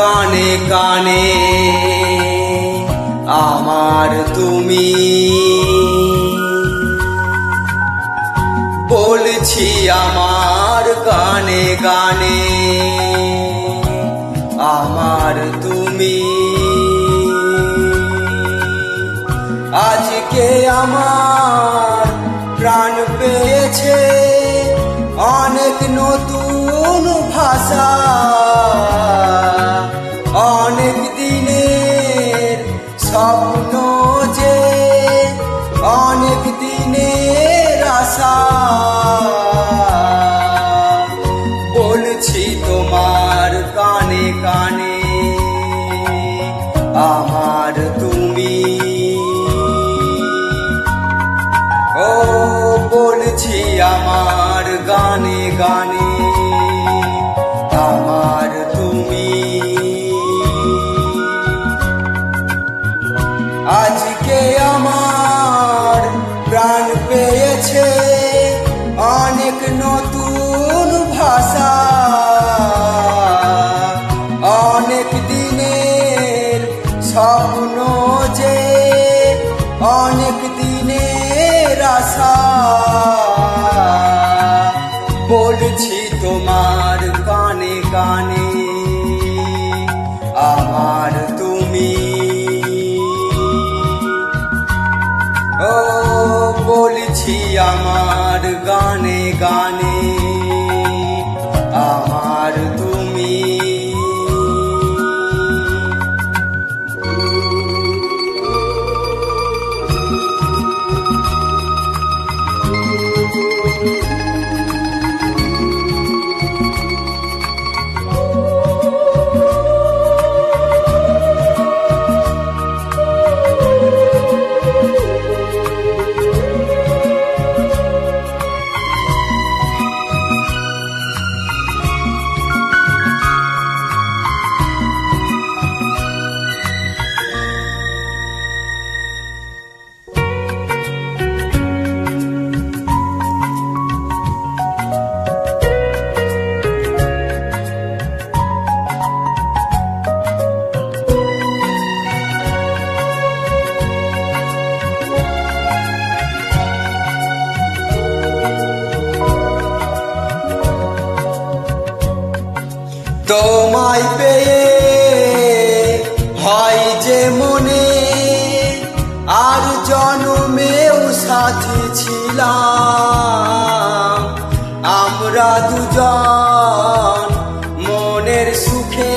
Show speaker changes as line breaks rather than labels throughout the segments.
কানে কানে আমার তুমি। বলছি আমার গানে গানে, আমার তুমি। আজকে আমার প্রাণ পেয়েছে অনেক নতুন ভাষা। স্বপ্ন যে অনেক দিনের আশা। বলছি তোমার কানে কানে, আমার তুমি। ও, বলছি আমার গানে গানে দিনের আশা। বলছি তোমার কানে কানে আমার তুমি। ও বলছি আমার গানে গানে তোমায় পেয়ে হয় যে মনে আর জন্মেও সাথী ছিলাম। আমরা দুজন মনের সুখে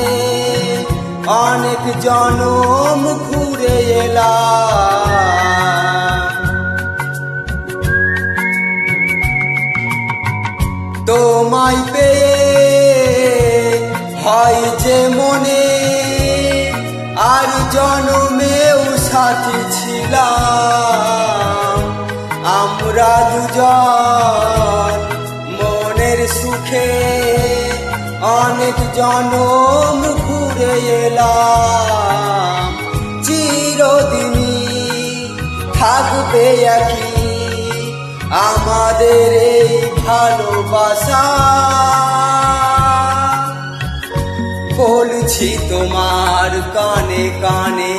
অনেক জনম ঘুরে এলাম। তোমায় পেয়ে হয় যে মনে, আর জনমেও সাথী ছিলাম। আমরা দুজন মনের সুখে অনেক জনম ঘুরে এলাম। চিরদিনই থাকবে একই আমাদের এই ভালোবাসা। বলছি তোমার কানে কানে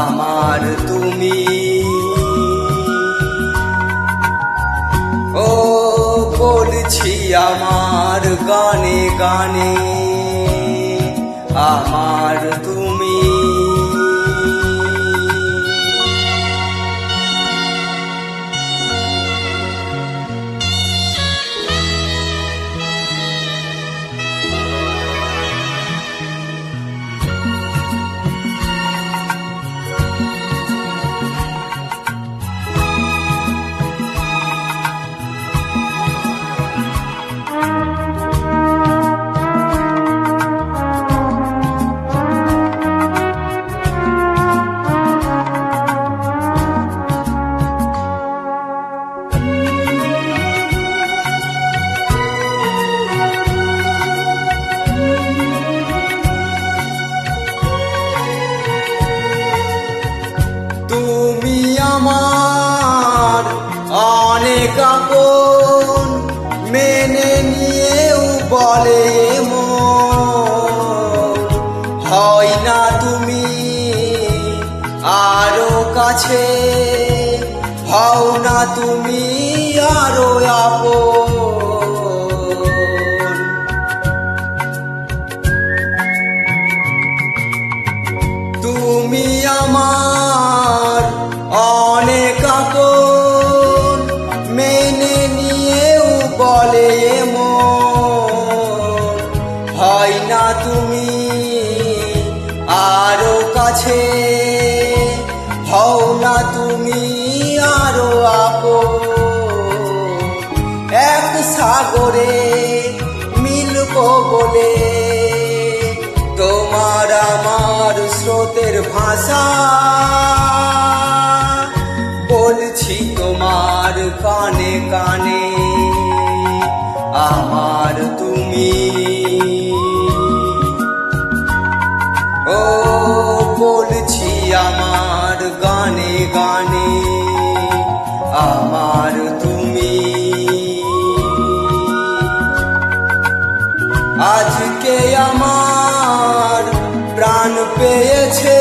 আমার তুমি। ও বলছি আমার গানে গানে আমার তুমি। অনেক আপন মেনে নিয়েও বলে হয় না তুমি আরও কাছে, হও না তুমি আরও আপন। গানে আমার তুমি। আজকে আমার প্রাণ পেয়েছে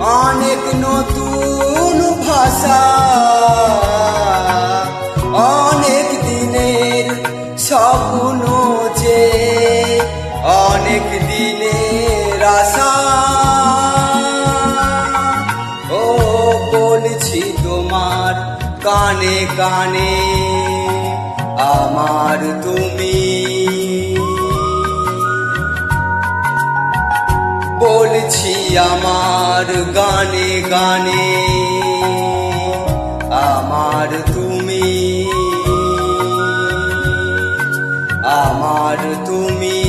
অনেক নতুন ভাষা। কানে কানে আমার তুমি। বলছি আমার গানে গানে আমার তুমি। আমার তুমি।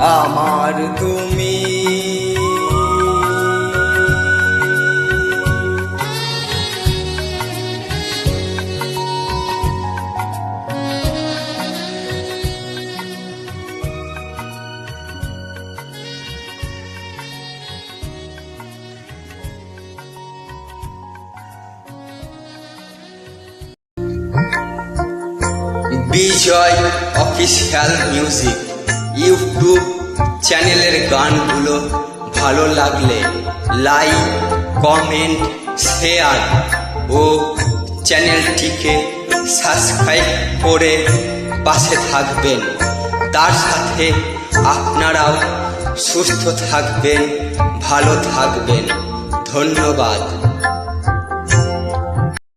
আমার তুমি। বিজয় অফিসিয়াল মিউজিক ইউটিউব চ্যানেলের গানগুলো ভালো লাগলে লাইক, কমেন্ট, শেয়ার ও চ্যানেলটিকে সাবস্ক্রাইব করে পাশে থাকবেন। তার সাথে আপনারাও সুস্থ থাকবেন, ভালো থাকবেন। ধন্যবাদ।